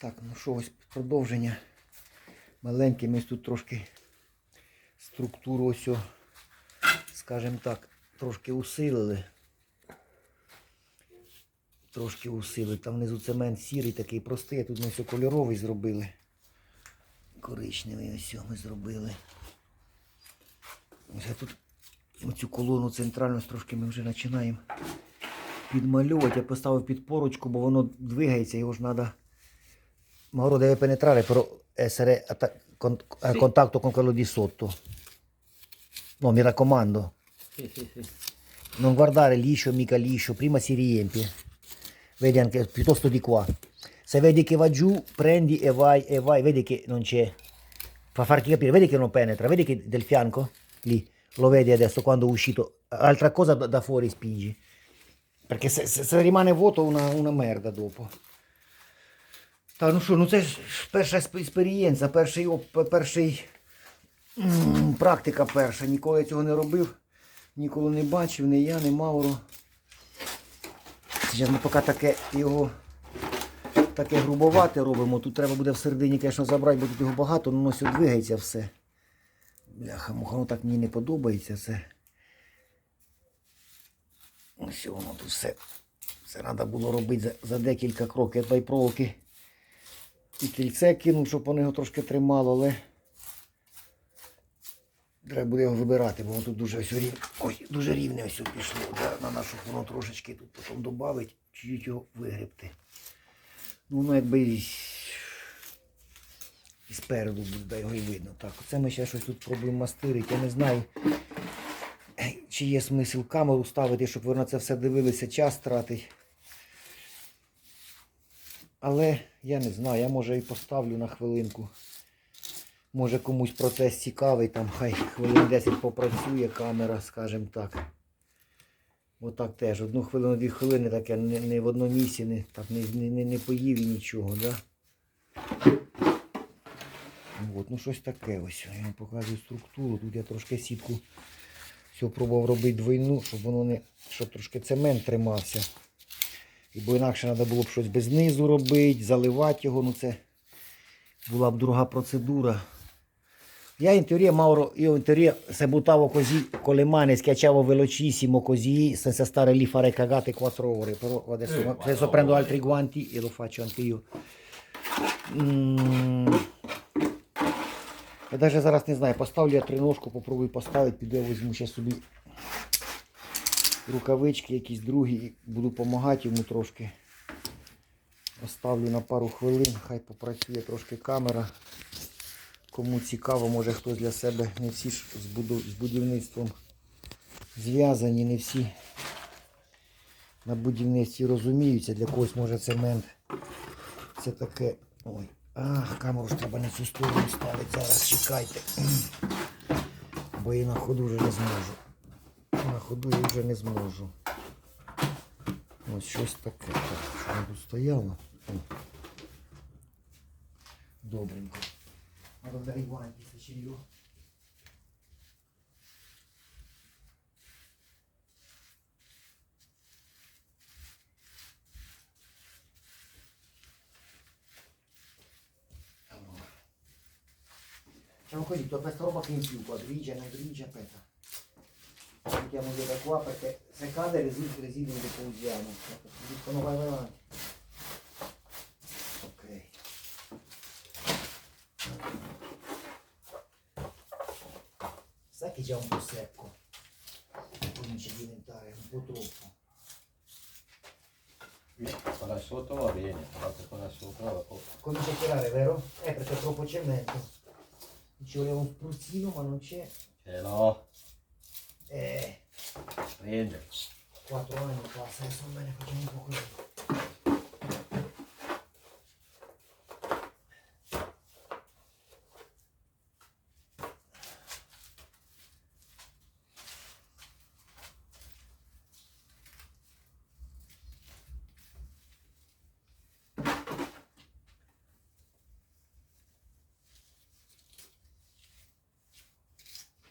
Так, ну що, ось продовження. Маленьке, ми тут трошки структуру ось, скажімо так, трошки усилили. Трошки усилили. Там внизу цемент сірий такий простий, а тут ми все кольоровий зробили. Коричневий ось ми зробили. Ось а тут оцю колону центральну трошки ми вже починаємо підмальовувати. Я поставив підпорочку, бо воно двигається, його ж треба. Magro deve penetrare, però essere atta- con- a Sì. contatto con quello di sotto. No, mi raccomando, Sì, sì, sì. non guardare liscio, mica liscio, prima si riempie. Vedi anche piuttosto di qua. Se vedi che va giù, prendi e vai e vai, vedi che non c'è. Fa farti capire, vedi che non penetra, vedi che del fianco? Lì, lo vedi adesso quando è uscito. Altra cosa da, da fuori spingi. Perché se, se- se rimane vuoto è una, una merda dopo. Та ну що, ну це ж перша есп- перший, перший практика перша. Ніколи я цього не робив, ніколи не бачив, ні я, ні Мауро. Зараз ми поки таке його таке грубовате робимо. Тут треба буде всередині, звісно, забрати, бо тут його багато, воно все двигається все. Бляха, муха, ну так мені не подобається це. Ось воно тут все. Це треба було робити за, за декілька кроків. Я проволоки і кільце кинув, щоб воно його трошки тримало, але треба буде його вибирати, бо воно тут дуже ось рівне. Ой, дуже рівне ось пішло. Да, на нашу воно трошечки тут потім додати, чуть його вигребти. Ну, воно якби і, і спереду буде його і видно. Так, оце ми ще щось тут пробуємо мастирити. Я не знаю, чи є смисл камеру ставити, щоб ви на це все дивилися, час тратить. Але я не знаю, я може і поставлю на хвилинку. Може комусь процес цікавий, там хай хвилин 10 попрацює камера, скажімо так. Отак теж. Одну хвилину, дві хвилини таке не, не в одному місці, не, так, не, не, не поїв і нічого, да? От, ну щось таке ось. Я вам показую структуру. Тут я трошки сітку все пробував робити двойну, щоб воно не, щоб трошки цемент тримався. І бо інакше треба було б щось без низу робити, заливати його, ну це була б друга процедура. Я in teoria, Mauro, io in teoria se buttavo così con le mani schiacciavo velocissimo così senza stare lì a fare cagate 4 ore, però adesso, Eh, adesso ma prendo no. altri guanti e lo faccio anche io. Mm. Я навіть зараз не знаю, поставлю я триножку, попробую поставити, піду я візьму ще собі рукавички якісь другі буду допомагати йому трошки. Оставлю на пару хвилин, хай попрацює трошки камера. Кому цікаво, може хтось для себе не всі ж з, будівництвом зв'язані, не всі на будівництві розуміються, для когось може цемент. Це таке. Ой. Ах, камеру ж треба не цю сторону ставити. Зараз чекайте. Бо я на ходу вже не зможу. Ходу я вже не зможу. Ось щось таке. Так, що воно стояло. Добренько. Ho. Allora. Facciamo così, tutta questa roba che in più qua, grigia, non grigia, aspetta. Mettiamo via da qua perché se cade residui, residui li deposiamo. Dicono vai vai avanti. Ok. Sai che già un po' secco. Comincia a diventare un po' troppo. Quella sotto va bene, fatto quella sopra dopo. Comincia a tirare, vero? Eh, perché è troppo cemento. Ci voleva un spruzzino, ma non c'è. Ce l'ho, É. ainda Quatro anos, passar essa maneira que eu tenho um pouco.